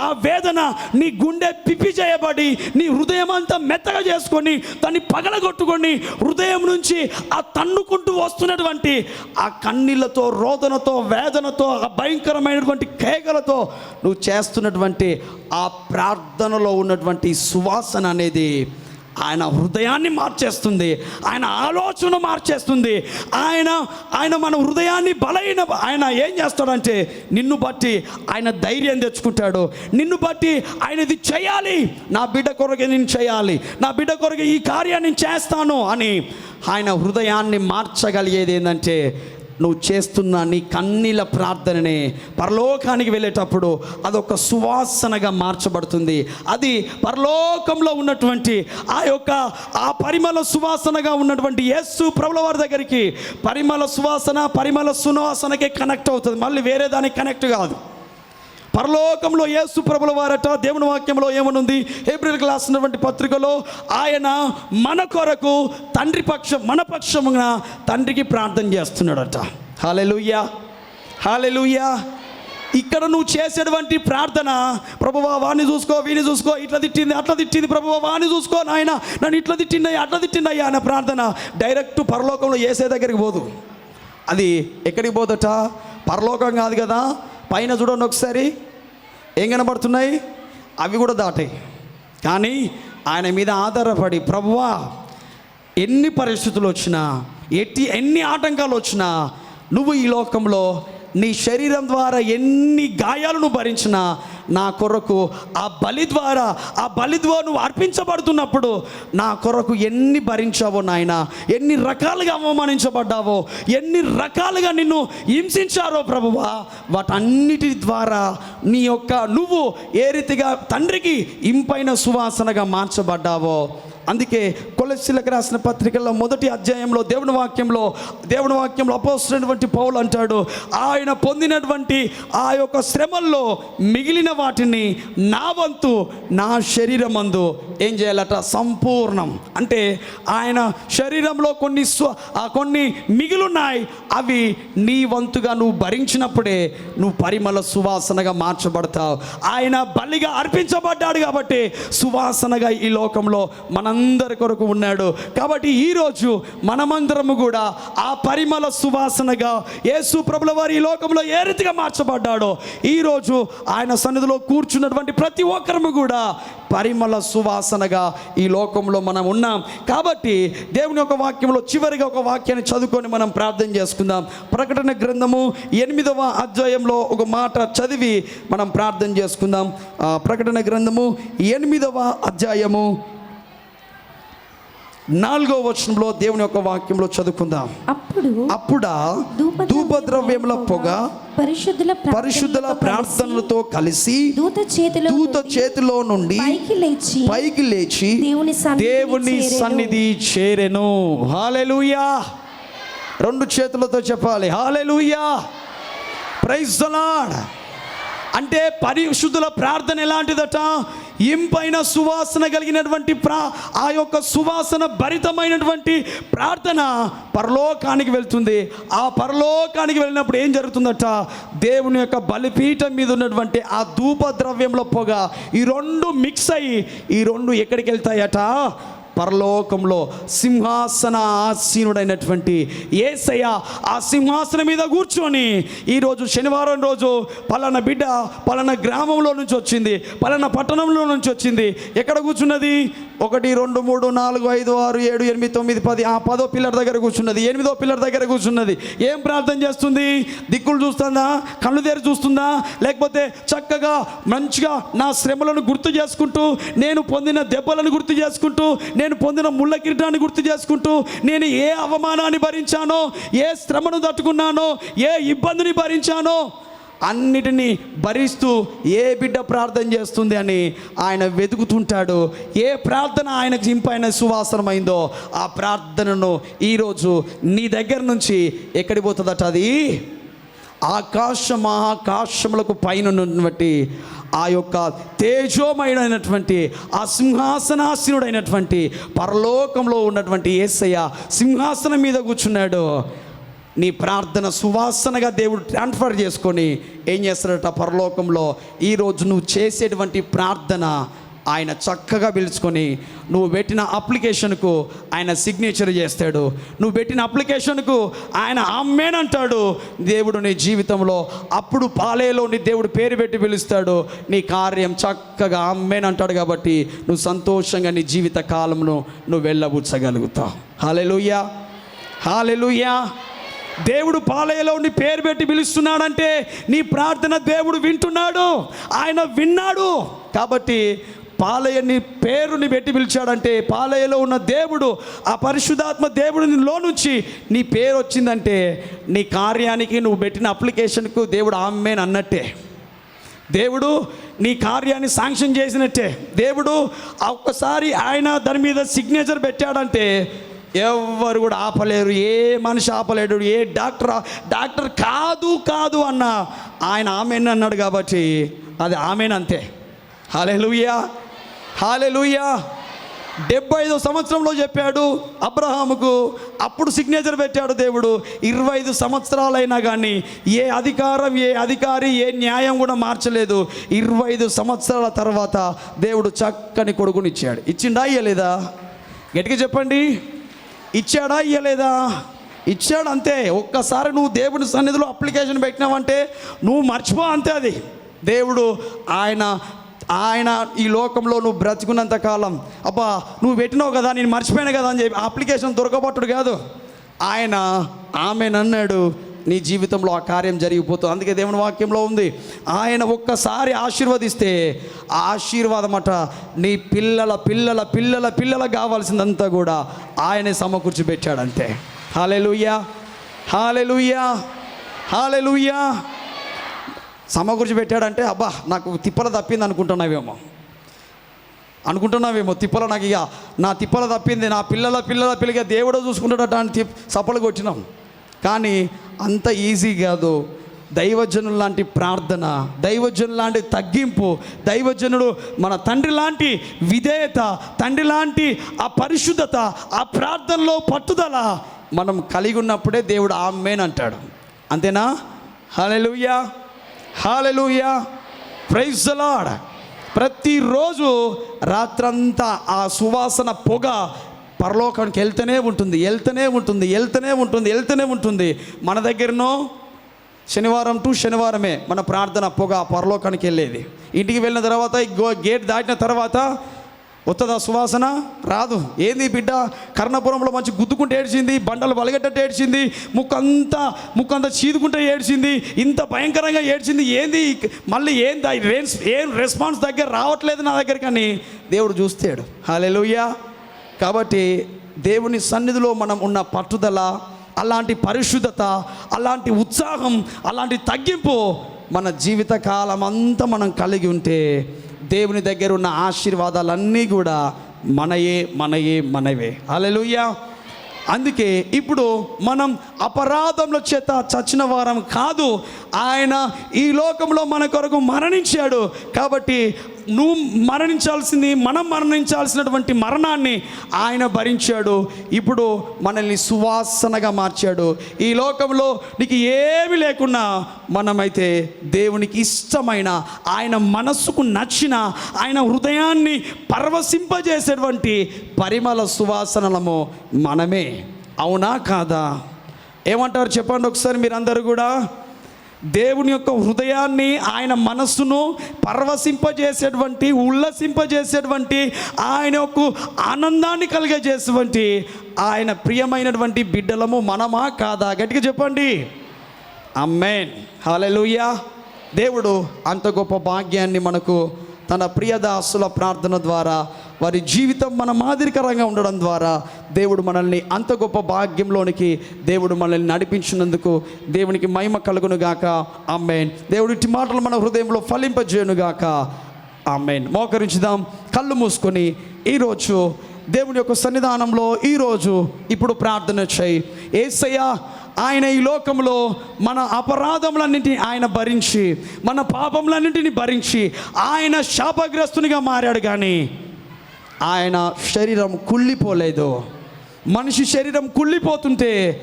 ఆ వేదన నీ గుండె పిప్పి చేయబడి నీ హృదయం అంతా మెత్తగా చేసుకొని దాన్ని పగలగొట్టుకొని హృదయం నుంచి ఆ తన్నుకుంటూ వస్తున్నటువంటి ఆ కన్నీళ్ళతో రోదనతో వేదనతో ఆ భయంకరమైనటువంటి కేకలతో నువ్వు చేస్తున్నటువంటి ఆ ప్రార్థనలో ఉన్నటువంటి సువాసన అనేది ఆయన హృదయాన్ని మార్చేస్తుంది. ఆయన ఆలోచన మార్చేస్తుంది. ఆయన ఆయన మన హృదయాన్ని బలైన ఆయన ఏం చేస్తాడంటే నిన్ను బట్టి ఆయన ధైర్యం తెచ్చుకుంటాడు. నిన్ను బట్టి ఆయన ఇది చేయాలి. నా బిడ్డ కొరకు నేను చేయాలి. నా బిడ్డ కొరకు ఈ కార్యాన్ని చేస్తాను అని ఆయన హృదయాన్ని మార్చగలిగేది ఏంటంటే నువ్వు చేస్తున్న నీ కన్నీల ప్రార్థననే పరలోకానికి వెళ్ళేటప్పుడు అదొక సువాసనగా మార్చబడుతుంది. అది పరలోకంలో ఉన్నటువంటి ఆ యొక్క ఆ పరిమళ సువాసనగా ఉన్నటువంటి యేసు ప్రభుల వారి దగ్గరికి పరిమళ సువాసన పరిమళ సువాసనకే కనెక్ట్ అవుతుంది. మళ్ళీ వేరే దానికి కనెక్ట్ కాదు. పరలోకంలో యేసు ప్రభుల వారట దేవుని వాక్యంలో ఏమనుంది? ఏప్రిల్ క్లాస్ ఉన్నటువంటి పత్రికలో ఆయన మన కొరకు తండ్రి పక్షం మన పక్షమున తండ్రికి ప్రార్థన చేస్తున్నాడట. హాలెలుయ్యా హాలెలుయ్యా ఇక్కడ నువ్వు చేసేటువంటి ప్రార్థన ప్రభువా వాణ్ణి చూసుకో వీని చూసుకో ఇట్లా తిట్టింది అట్లా తిట్టింది ప్రభువా వాణ్ణి చూసుకో నాయన నన్ను ఇట్లా తిట్టిందయ్యా అట్లా తిట్టిందయ్యా అనే ప్రార్థన డైరెక్ట్ పరలోకంలో ఏసే దగ్గరికి పోదు. అది ఎక్కడికి పోదట? పరలోకం కాదు కదా పైన చూడండి ఒకసారి. ఏం కనబడుతున్నాయి? అవి కూడా దాటాయి కానీ ఆయన మీద ఆధారపడి ప్రభువా ఎన్ని పరిస్థితులు వచ్చినా ఎట్టి ఎన్ని ఆటంకాలు వచ్చినా నువ్వు ఈ లోకంలో నీ శరీరం ద్వారా ఎన్ని గాయాలను భరించినా నా కొరకు ఆ బలి ద్వారా ఆ బలి ద్వారా నువ్వు అర్పించబడుతున్నప్పుడు నా కొరకు ఎన్ని భరించావో నాయన ఎన్ని రకాలుగా అవమానించబడ్డావో ఎన్ని రకాలుగా నిన్ను హింసించారో ప్రభువా వాటన్నిటి ద్వారా నీ యొక్క నువ్వు ఏ రీతిగా తండ్రికి ఇంపైన సువాసనగా మార్చబడ్డావో అందుకే కొలసిలకు రాసిన పత్రికల్లో మొదటి అధ్యాయంలో దేవుని వాక్యంలో దేవుని వాక్యంలో అపోసినటువంటి పౌలు అంటాడు ఆయన పొందినటువంటి ఆ యొక్క శ్రమల్లో మిగిలిన వాటిని నా వంతు నా శరీరమందు ఏం చేయాలట? సంపూర్ణం. అంటే ఆయన శరీరంలో కొన్ని స్వ కొన్ని మిగిలున్నాయి అవి నీ వంతుగా నువ్వు భరించినప్పుడే నువ్వు పరిమళ సువాసనగా మార్చబడతావు. ఆయన బలిగా అర్పించబడ్డాడు కాబట్టి సువాసనగా ఈ లోకంలో మనం కొరకు ఉన్నాడు. కాబట్టి ఈరోజు మనమందరము కూడా ఆ పరిమళ సువాసనగా యేసు ప్రభుల వారి ఈ లోకంలో ఏ రీతిగా మార్చబడ్డాడో ఈరోజు ఆయన సన్నిధిలో కూర్చున్నటువంటి ప్రతి ఒక్కరము కూడా పరిమళ సువాసనగా ఈ లోకంలో మనం ఉన్నాం. కాబట్టి దేవుని యొక్క వాక్యంలో చివరిగా ఒక వాక్యాన్ని చదువుకొని మనం ప్రార్థన చేసుకుందాం. ప్రకటన గ్రంథము ఎనిమిదవ అధ్యాయంలో ఒక మాట చదివి మనం ప్రార్థన చేసుకుందాం. ప్రకటన గ్రంథము ఎనిమిదవ అధ్యాయము నాలుగో వచనంలో దేవుని యొక్క వాక్యంలో చదువుకుందాం. అప్పుడు అప్పుడా ధూపద్రవ్యముల పొగ పరిశుద్ధుల పరిశుద్ధుల ప్రార్థనలతో కలిసి దూత చేతిలో దూత చేతిలో నుండి పైకి లేచి పైకి లేచి దేవుని దేవుని. సన్నిధి చేరెను. హాలెలూయా. రెండు చేతులతో చెప్పాలి. హాలెలూయా. Praise the lord. అంటే పరిశుద్ధుల ప్రార్థన ఎలాంటిదట? ఇంపైన సువాసన కలిగినటువంటి ప్రా ఆ యొక్క సువాసన భరితమైనటువంటి ప్రార్థన పరలోకానికి వెళ్తుంది. ఆ పరలోకానికి వెళ్ళినప్పుడు ఏం జరుగుతుందట? దేవుని యొక్క బలిపీఠం మీద ఉన్నటువంటి ఆ ధూప ద్రవ్యంలో పొగ ఈ రెండు మిక్స్ అయ్యి ఈ రెండు ఎక్కడికి వెళ్తాయట? పరలోకంలో సింహాసన ఆసీనుడైనటువంటి ఏసయ్య ఆ సింహాసనం మీద కూర్చొని ఈరోజు శనివారం రోజు పలానా బిడ్డ పలానా గ్రామంలో నుంచి వచ్చింది పలానా పట్టణంలో నుంచి వచ్చింది. ఎక్కడ కూర్చున్నది? ఒకటి రెండు మూడు నాలుగు ఐదు ఆరు ఏడు ఎనిమిది తొమ్మిది పది. ఆ పదో పిల్లర్ దగ్గర కూర్చున్నది ఎనిమిదో పిల్లర్ దగ్గర కూర్చున్నది. ఏం ప్రార్థన చేస్తుంది? దిక్కులు చూస్తుందా? కళ్ళు తెరి చూస్తుందా? లేకపోతే చక్కగా మంచిగా నా శ్రమలను గుర్తు చేసుకుంటూ నేను పొందిన దెబ్బలను గుర్తు చేసుకుంటూ నేను పొందిన ముళ్ళ కిరీటాన్ని గుర్తు చేసుకుంటూ నేను ఏ అవమానాన్ని భరించానో ఏ శ్రమను తట్టుకున్నానో ఏ ఇబ్బందిని భరించానో అన్నిటినీ భరిస్తూ ఏ బిడ్డ ప్రార్థన చేస్తుంది అని ఆయన వెతుకుతుంటాడు. ఏ ప్రార్థన ఆయనకు జింపైన సువాసనమైందో ఆ ప్రార్థనను ఈరోజు నీ దగ్గర నుంచి ఎక్కడికి పోతుందట అది? ఆకాశ మహాకాశములకు పైన ఉన్నటువంటి ఆ యొక్క తేజోమయుడైనటువంటి ఆ సింహాసనాసీనుడైనటువంటి పరలోకంలో ఉన్నటువంటి ఏసయ్య సింహాసనం మీద కూర్చున్నాడు. నీ ప్రార్థన సువాసనగా దేవుడు ట్రాన్స్ఫర్ చేసుకొని ఏం చేస్తాడట పరలోకంలో? ఈరోజు నువ్వు చేసేటువంటి ప్రార్థన ఆయన చక్కగా పిలుచుకొని నువ్వు పెట్టిన అప్లికేషన్కు ఆయన సిగ్నేచర్ చేస్తాడు. నువ్వు పెట్టిన అప్లికేషన్కు ఆయన అమ్మేనంటాడు దేవుడు నీ జీవితంలో అప్పుడు పాలేలో నీ దేవుడు పేరు పెట్టి పిలుస్తాడు. నీ కార్యం చక్కగా అమ్మేనంటాడు కాబట్టి నువ్వు సంతోషంగా నీ జీవిత కాలంలో నువ్వు వెళ్ళబుచ్చగలుగుతావు హాలెలుయ్యా హాలెలుయ్యా దేవుడు పాలయలో ఉండి పేరు పెట్టి పిలుస్తున్నాడంటే నీ ప్రార్థన దేవుడు వింటున్నాడు. ఆయన విన్నాడు. కాబట్టి పాలయని పేరుని పెట్టి పిలిచాడంటే పాలయలో ఉన్న దేవుడు ఆ పరిశుధాత్మ దేవుడిని లోనుంచి నీ పేరు వచ్చిందంటే నీ కార్యానికి నువ్వు పెట్టిన అప్లికేషన్కు దేవుడు ఆమెన్ అన్నట్టే. దేవుడు నీ కార్యాన్ని శాంక్షన్ చేసినట్టే. దేవుడు ఒక్కసారి ఆయన దాని మీద సిగ్నేచర్ పెట్టాడంటే ఎవ్వరు కూడా ఆపలేరు. ఏ మనిషి ఆపలేడు. ఏ డాక్టర్ డాక్టర్ కాదు కాదు అన్న ఆయన ఆమెన్ అన్నాడు కాబట్టి అది ఆమెన్ అంతే. హాలెలుయ్యా హాలెలుయ్యా డెబ్బై ఐదో సంవత్సరంలో చెప్పాడు అబ్రహాముకు అప్పుడు సిగ్నేచర్ పెట్టాడు దేవుడు. ఇరవై ఐదు సంవత్సరాలైనా కానీ ఏ అధికారం ఏ అధికారి ఏ న్యాయం కూడా మార్చలేదు. ఇరవై ఐదు సంవత్సరాల తర్వాత దేవుడు చక్కని కొడుకునిచ్చాడు. ఇచ్చిండా ఇయ్యలేదా? గట్టిగా చెప్పండి. ఇచ్చాడా ఇయ్యలేదా? ఇచ్చాడు అంతే. ఒక్కసారి నువ్వు దేవుని సన్నిధిలో అప్లికేషన్ పెట్టినావంటే నువ్వు మర్చిపో అంతే అది. దేవుడు ఆయన ఆయన ఈ లోకంలో నువ్వు బ్రతుకున్నంత కాలం అబ్బా నువ్వు పెట్టినావు కదా నేను మర్చిపోయాను కదా అని చెప్పి అప్లికేషన్ దొరకబట్టుడు కాదు. ఆయన ఆమె నన్నాడు నీ జీవితంలో ఆ కార్యం జరిగిపోతుంది. అందుకే దేవుని వాక్యంలో ఉంది ఆయన ఒక్కసారి ఆశీర్వదిస్తే ఆ ఆశీర్వాదం అట నీ పిల్లల పిల్లల పిల్లల పిల్లలకు కావాల్సిందంతా కూడా ఆయనే సమకూర్చి పెట్టాడంతే హాలెలుయ్యా హాలెలుయ్యా హాలెలుయ్యా సమకూర్చి పెట్టాడంటే అబ్బా నాకు తిప్పల తప్పింది అనుకుంటున్నావేమో. అనుకుంటున్నావేమో తిప్పల నాకు ఇక నా తిప్పల తప్పింది నా పిల్లల పిల్లల పిల్లగా దేవుడు చూసుకుంటాడట అని తిప్ సప్పలు కొట్టినాం కానీ అంత ఈజీ కాదు. దైవజనులు లాంటి ప్రార్థన దైవజనులు లాంటి తగ్గింపు దైవజనుడు మన తండ్రి లాంటి విధేయత తండ్రి లాంటి ఆ పరిశుద్ధత ఆ ప్రార్థనలో పట్టుదల మనం కలిగి ఉన్నప్పుడే దేవుడు ఆమెన్ అంటాడు. అంతేనా? హలో హాలెలుయా ప్రైజ్ లాడ్ ప్రతిరోజు రాత్రంతా ఆ సువాసన పొగ పరలోకానికి వెళ్తూనే ఉంటుంది వెళ్తూనే ఉంటుంది వెళ్తూనే ఉంటుంది వెళ్తూనే ఉంటుంది. మన దగ్గరనో శనివారం టు శనివారమే మన ప్రార్థన పొగ పరలోకానికి వెళ్ళేది. ఇంటికి వెళ్ళిన తర్వాత గేట్ దాటిన తర్వాత వస్తుందా సువాసన? రాదు. ఏంది బిడ్డ? కర్ణపురంలో మంచి గుద్దుకుంటే ఏడ్చింది బండలు వలగట్టట్టు ఏడ్చింది ముక్కంతా ముక్కంతా చీదుకుంటే ఏడ్చింది ఇంత భయంకరంగా ఏడ్చింది ఏంది మళ్ళీ ఏంది ఏం రెస్పాన్స్ దగ్గర రావట్లేదు నా దగ్గర కానీ దేవుడు చూస్తాడు. హాలెలుయ్యా కాబట్టి దేవుని సన్నిధిలో మనం ఉన్న పట్టుదల అలాంటి పరిశుద్ధత అలాంటి ఉత్సాహం అలాంటి తగ్గింపు మన జీవిత కాలం అంతా మనం కలిగి ఉంటే దేవుని దగ్గర ఉన్న ఆశీర్వాదాలన్నీ కూడా మనయే మనయే మనవే. అలెలుయ్యా అందుకే ఇప్పుడు మనం అపరాధంలో చేత చచ్చిన వారం కాదు ఆయన ఈ లోకంలో మన కొరకు మరణించాడు. కాబట్టి నువ్వు మరణించాల్సింది మనం మరణించాల్సినటువంటి మరణాన్ని ఆయన భరించాడు. ఇప్పుడు మనల్ని సువాసనగా మార్చాడు. ఈ లోకంలో నీకు ఏమి లేకున్నా మనమైతే దేవునికి ఇష్టమైన ఆయన మనస్సుకు నచ్చిన ఆయన హృదయాన్ని పరవశింపజేసేటువంటి పరిమళ సువాసనలము మనమే. అవునా కాదా? ఏమంటారు చెప్పండి ఒకసారి మీరందరూ కూడా? దేవుని యొక్క హృదయాన్ని ఆయన మనస్సును పరవశింపజేసేటువంటి ఉల్లసింపజేసేటువంటి ఆయన యొక్క ఆనందాన్ని కలిగజేసేటువంటి ఆయన ప్రియమైనటువంటి బిడ్డలము మనమా కాదా? గట్టిగా చెప్పండి. అమ్మేన్ హాలెలూయా దేవుడు అంత గొప్ప భాగ్యాన్ని మనకు తన ప్రియదాసుల ప్రార్థన ద్వారా వారి జీవితం మన మాదిరికరంగా ఉండడం ద్వారా దేవుడు మనల్ని అంత గొప్ప భాగ్యంలోనికి దేవుడు మనల్ని నడిపించినందుకు దేవునికి మహిమ కలుగును గాక అమ్మేన్ దేవుడి మాటలు మన హృదయంలో ఫలింపజేయునుగాక. ఆమెన్. మోకరించుదాం. కళ్ళు మూసుకొని ఈరోజు దేవుని యొక్క సన్నిధానంలో ఈరోజు ఇప్పుడు ప్రార్థన చేయి. ఏసయ్యా ఆయన ఈ లోకంలో మన అపరాధములన్నింటినీ ఆయన భరించి మన పాపములన్నింటినీ భరించి ఆయన శాపగ్రస్తునిగా మారాడు కానీ ఆయన శరీరం కుళ్ళిపోలేదు. మనిషి శరీరం కుళ్ళిపోతుంటే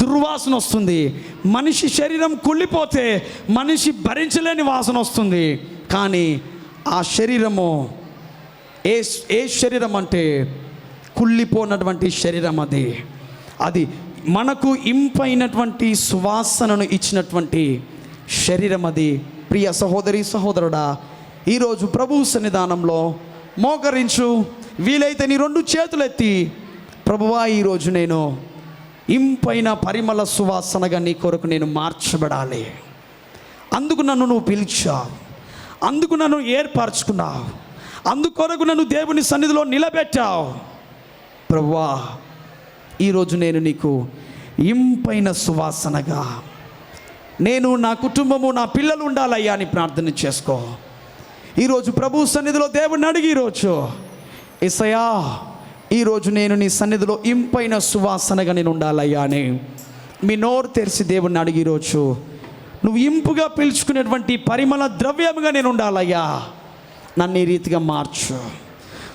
దుర్వాసన వస్తుంది. మనిషి శరీరం కుళ్ళిపోతే మనిషి భరించలేని వాసన వస్తుంది. కానీ ఆ శరీరము ఏ ఏ శరీరం అంటే కుళ్ళిపోనటువంటి శరీరం అది. అది మనకు ఇంపైనటువంటి సువాసనను ఇచ్చినటువంటి శరీరం అది. ప్రియ సహోదరి సహోదరుడా ఈరోజు ప్రభు సన్నిధానంలో మోకరించు. వీలైతే నీ రెండు చేతులు ఎత్తి ప్రభువా ఈరోజు నేను ఇంపైన పరిమళ సువాసనగా నీ కొరకు నేను మార్చబడాలి. అందుకు నన్ను నువ్వు పిలిచావు అందుకు నన్ను ఏర్పరచుకున్నావు. అందుకొరకు నన్ను దేవుని సన్నిధిలో నిలబెట్టావు. ప్రభువా ఈరోజు నేను నీకు ఇంపైన సువాసనగా నేను నా కుటుంబము నా పిల్లలు ఉండాలయ్యా అని ప్రార్థన చేసుకో. ఈరోజు ప్రభు సన్నిధిలో దేవుడిని అడిగి ఈరోజు ఇసయా ఈరోజు నేను నీ సన్నిధిలో ఇంపైన సువాసనగా నేను ఉండాలయ్యా అని మీ నోరు తెరిచి దేవుడిని అడిగి ఈరోజు నువ్వు ఇంపుగా పిలుచుకునేటువంటి పరిమళ ద్రవ్యముగా నేను ఉండాలయ్యా. నన్ను ఈ రీతిగా మార్చు.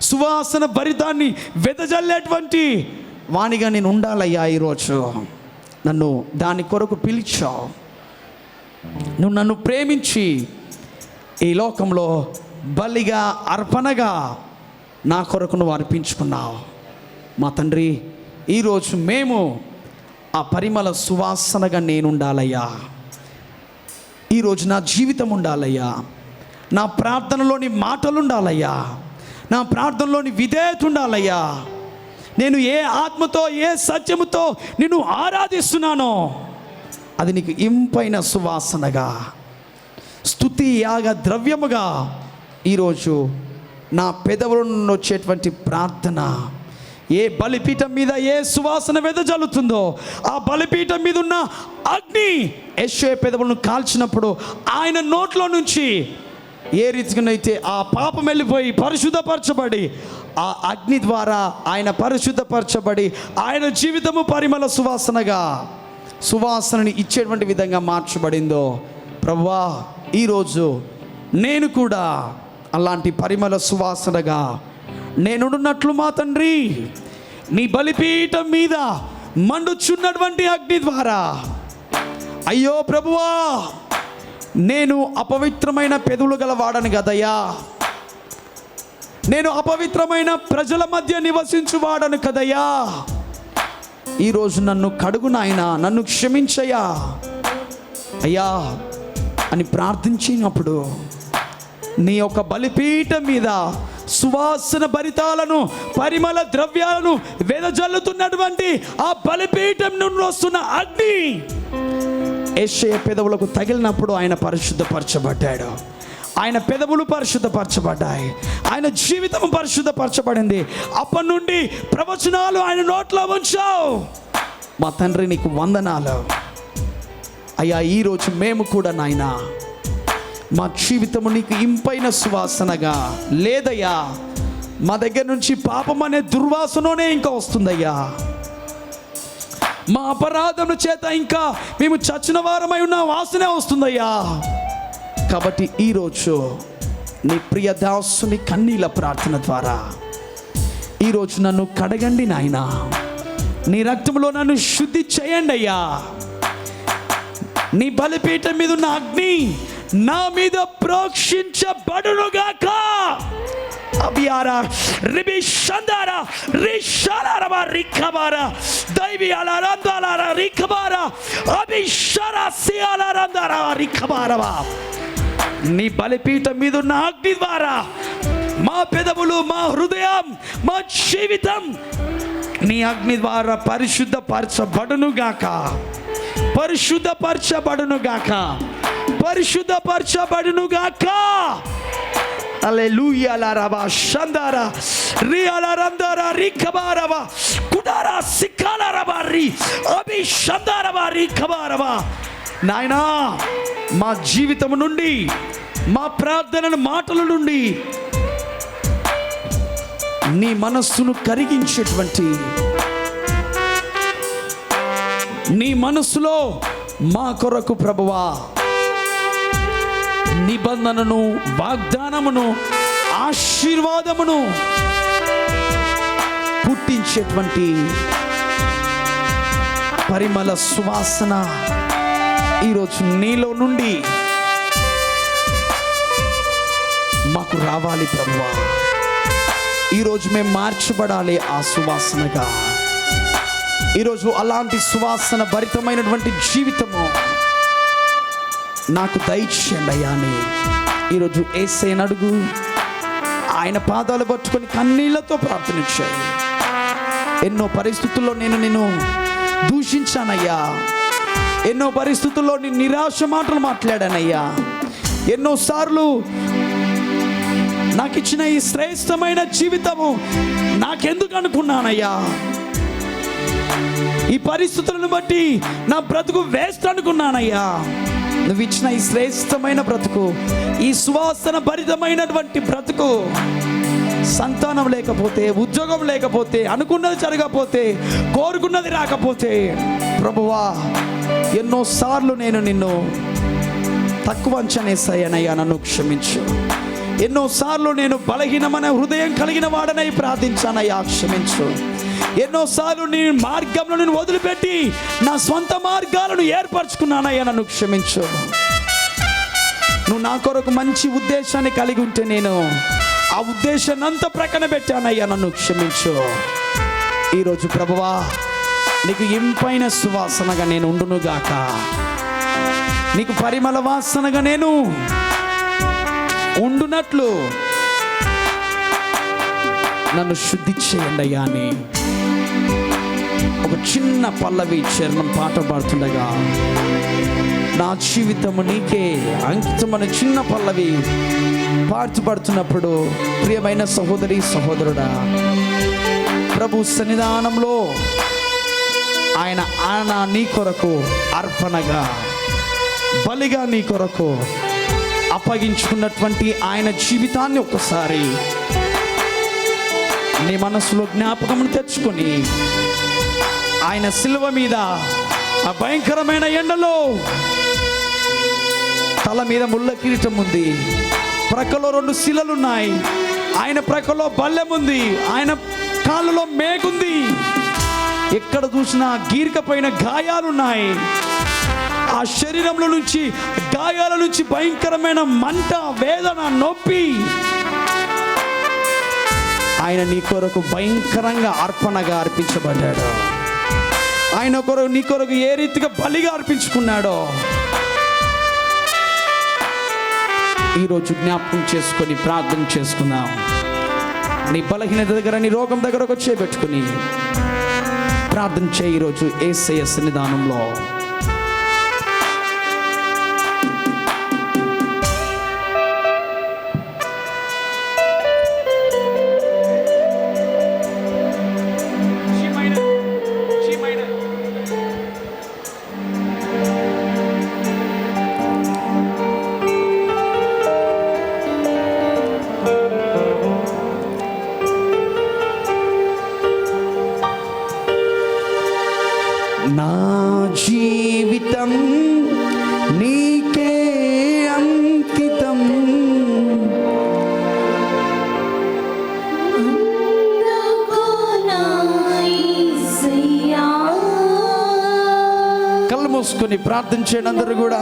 సువాసన భరితాన్ని వెదజల్లేటువంటి వాణిగా నేను ఉండాలయ్యా ఈరోజు నన్ను దాని కొరకు పిలిచావు. నువ్వు నన్ను ప్రేమించి ఈ లోకంలో బలిగా అర్పణగా నా కొరకు నువ్వు అర్పించుకున్నావు. మా తండ్రి ఈరోజు మేము ఆ పరిమళ సువాసనగా నేను ఉండాలయ్యా ఈరోజు నా జీవితం ఉండాలయ్యా. నా ప్రార్థనలోని మాటలు ఉండాలయ్యా. నా ప్రార్థనలోని విధేయత ఉండాలయ్యా. నేను ఏ ఆత్మతో ఏ సత్యముతో నిన్ను ఆరాధిస్తున్నానో అది నీకు ఇంపైన సువాసనగా స్థుతి యాగ ద్రవ్యముగా ఈరోజు నా పెదవుల నుండి వచ్చేటువంటి ప్రార్థన. ఏ బలిపీఠం మీద ఏ సువాసన వెదజల్లుతుందో ఆ బలిపీఠం మీద ఉన్న అగ్ని యశ్వ పెదవులను కాల్చినప్పుడు ఆయన నోట్లో నుంచి ఏ రీతిగానైతే ఆ పాపం వెళ్ళిపోయి పరిశుద్ధపరచబడి ఆ అగ్ని ద్వారా ఆయన పరిశుద్ధపరచబడి ఆయన జీవితము పరిమళ సువాసనగా సువాసనని ఇచ్చేటువంటి విధంగా మార్చబడిందో ప్రవ్వా ఈరోజు నేను కూడా అలాంటి పరిమళ సువాసనగా నేనున్నట్లు మా తండ్రి నీ బలిపీఠం మీద మండుచున్నటువంటి అగ్ని ద్వారా. అయ్యో ప్రభువా నేను అపవిత్రమైన పెదవులు గల వాడను కదయ్యా. నేను అపవిత్రమైన ప్రజల మధ్య నివసించు వాడను కదయ్యా. ఈరోజు నన్ను కడుగు నాయన నన్ను క్షమించయ్యా. అయ్యా అని ప్రార్థించినప్పుడు నీ యొక్క బలిపీఠం మీద సువాసన భరితాలను పరిమళ ద్రవ్యాలను వెదజల్లుతున్నటువంటి ఆ బలిపీఠం నుండి వస్తున్న అగ్ని ఏషయ పెదవులకు తగిలినప్పుడు ఆయన పరిశుద్ధపరచబడ్డాడు. ఆయన పెదవులు పరిశుద్ధపరచబడ్డాయి. ఆయన జీవితం పరిశుద్ధపరచబడింది. అప్పటి నుండి ప్రవచనాలు ఆయన నోట్లో ఉంచావు. మా తండ్రి నీకు వందనాలు. అయ్యా ఈరోజు మేము కూడా నాయనా మా జీవితము నీకు ఇంపైన సువాసనగా. లేదయ్యా మా దగ్గర నుంచి పాపం అనే దుర్వాసననే ఇంకా వస్తుందయ్యా. మా అపరాధం చేత ఇంకా మేము చచ్చిన వారమై ఉన్న వాసనే వస్తుందయ్యా. కాబట్టి ఈరోజు నీ ప్రియ దాసుని కన్నీల ప్రార్థన ద్వారా ఈరోజు నన్ను కడగండి నాయనా. నీ రక్తంలో నన్ను శుద్ధి చేయండి అయ్యా. నీ బలిపీఠం మీద ఉన్న అగ్ని నా మీద ప్రోక్షించబడునుగాక. అభియారా రిబి షందారా రిషాలారబా రిఖబారా దైవి అలారందాలారా రిఖబారా అభిషరా సియాలారందారా రిఖబారవా నీ బలిపీఠం మీద ఉన్న అగ్ని ద్వారా మా పెదవులు మా హృదయం మా జీవితం నీ అగ్ని ద్వారా పరిశుద్ధపరచబడునుగాక. పరిశుద్ధపరచబడును గాక పరిశుద్ధపరచబడును గాక అలే లూయలారావా షందారా. రి అలారందారా రి కబారవా కుడారా సిక్కాలారావా రి అభి షందారవా రి కబారవా నాయనా మా జీవితము నుండి మా ప్రార్థనను మాటల నుండి నీ మనస్సును కరిగించేటువంటి నీ మనసులో మా కొరకు ప్రభువా నిబంధనను వాగ్దానమును ఆశీర్వాదమును పుట్టించేటువంటి పరిమళ సువాసన ఈరోజు నీలో నుండి మాకు రావాలి ప్రభువా. ఈరోజు మేము మార్చబడాలి ఆ సువాసనగా. ఈరోజు అలాంటి సువాసన భరితమైనటువంటి జీవితము నాకు దయచేయండి అయ్యా ఈరోజు ఏసైన అడుగు. ఆయన పాదాలు పట్టుకొని కన్నీళ్ళతో ప్రార్థనించాయి ఎన్నో పరిస్థితుల్లో నేను నిన్ను దూషించానయ్యా. ఎన్నో పరిస్థితుల్లో నేను నిరాశ మాటలు మాట్లాడానయ్యా. ఎన్నోసార్లు నాకు ఇచ్చిన ఈ శ్రేష్టమైన జీవితము నాకెందుకు అనుకున్నానయ్యా? ఈ పరిస్థితులను బట్టి నా బ్రతుకు వేస్ట్ అనుకున్నానయ్యా నువ్వు ఇచ్చిన ఈ శ్రేష్టమైన బ్రతుకు ఈ సువాసన భరితమైనటువంటి బ్రతుకు సంతానం లేకపోతే ఉద్యోగం లేకపోతే అనుకున్నది జరగకపోతే కోరుకున్నది రాకపోతే ప్రభువా ఎన్నోసార్లు నేను నిన్ను తక్కువ అంచనేసాయనయ్యా నన్ను క్షమించు. ఎన్నోసార్లు నేను బలహీనమైన హృదయం కలిగిన వాడనై ప్రార్థించానయ్యా క్షమించు. ఎన్నోసార్లు నీ మార్గంలో నేను వదిలిపెట్టి నా సొంత మార్గాలను ఏర్పరచుకున్నానయ్యా నన్ను క్షమించు. నువ్వు నా కొరకు మంచి ఉద్దేశాన్ని కలిగి ఉంటే నేను ఆ ఉద్దేశాన్ని అంత ప్రక్కన పెట్టానయ్యా నన్ను క్షమించు. ఈరోజు ప్రభువా నీకు ఇంపైన సువాసనగా నేను ఉండునుగాక నీకు పరిమళ వాసనగా నేను ఉండునట్లు నన్ను శుద్ధి చేయండి అయ్యా అని ఒక చిన్న పల్లవి చరణం పాట పాడుతుండగా నా జీవితము నీకే అంకితమైన చిన్న పల్లవి పాడుతూ పాడుతున్నప్పుడు ప్రియమైన సహోదరి సహోదరుడా ప్రభు సన్నిధానంలో ఆయన ఆయన నీ కొరకు అర్పణగా బలిగా నీ కొరకు అప్పగించుకున్నటువంటి ఆయన జీవితాన్ని ఒక్కసారి నీ మనసులో జ్ఞాపకం తెచ్చుకొని ఆయన శిలువ మీద ఆ భయంకరమైన ఎండలో తల మీద ముళ్ళ కిరీటం ఉంది. ప్రక్కలో రెండు శిలలున్నాయి. ఆయన ప్రక్కలో బల్లెం ఉంది. ఆయన కాళ్ళలో మేకుంది ఎక్కడ చూసినా గీర్కపోయిన గాయాలున్నాయి. ఆ శరీరంలో నుంచి గాయాల నుంచి భయంకరమైన మంట వేదన నొప్పి. ఆయన నీ కొరకు భయంకరంగా అర్పణగా అర్పించబడ్డాడు. ఆయన కొరకు నీ కొరకు ఏ రీతిగా బలిగా అర్పించుకున్నాడో ఈరోజు జ్ఞాపకం చేసుకొని ప్రార్థన చేసుకుందాం. నీ బలహీనత దగ్గర నీ రోగం దగ్గర ఒక చేపెట్టుకుని ప్రార్థన చేయి ఈరోజు ఏసయ సన్నిధానంలో. జీవితం నీకే అంకితం. కళ్ళు మూసుకొని ప్రార్థన చేయండి అందరూ కూడా.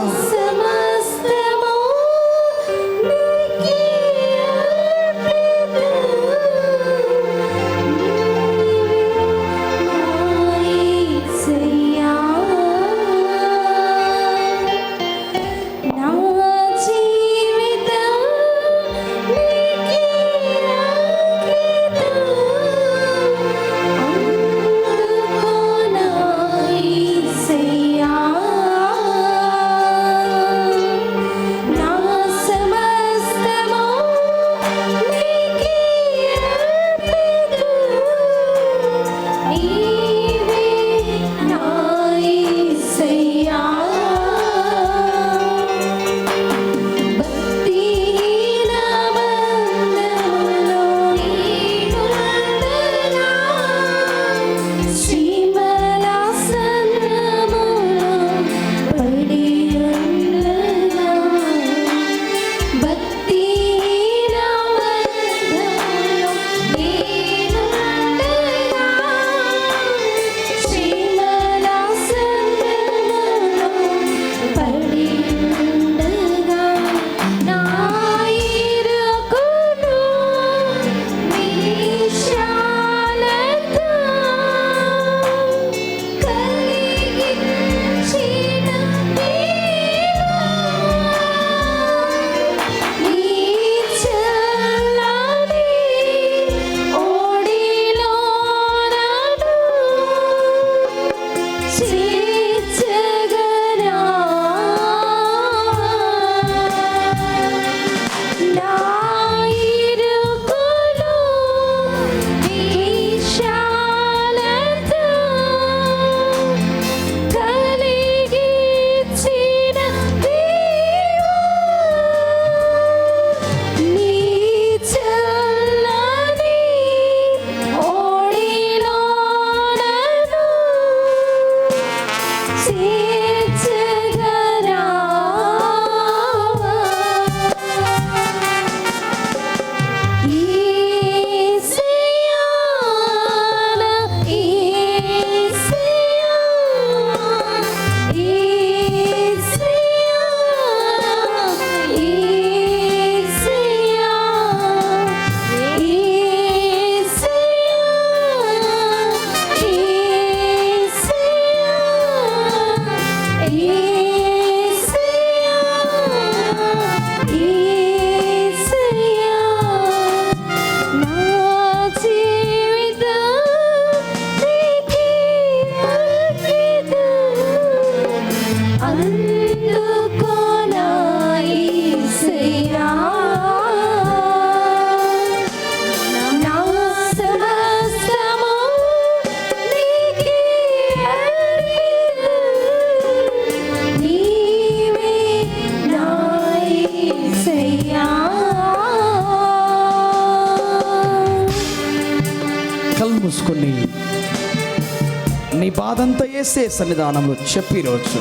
ఏసే సన్నిధానంలో చెప్పి రోజు.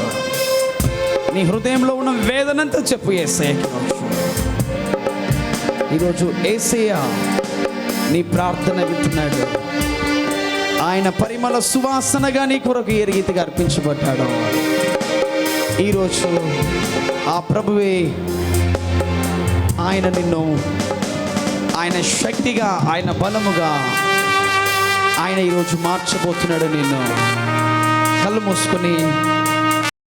నీ హృదయంలో ఉన్న వేదనంతా చెప్పు ఏసే ఈరోజు ఏసయ్య నీ ప్రార్థన వింటున్నాడు. ఆయన పరిమళ సువాసనగా నీ కొరకు ఏ రీతిగా అర్పించబడ్డాడు. ఈరోజు ఆ ప్రభువే ఆయన నిన్ను ఆయన శక్తిగా ఆయన బలముగా ఆయన ఈరోజు మార్చబోతున్నాడు నిన్ను. కళ్ళు మూసుకొని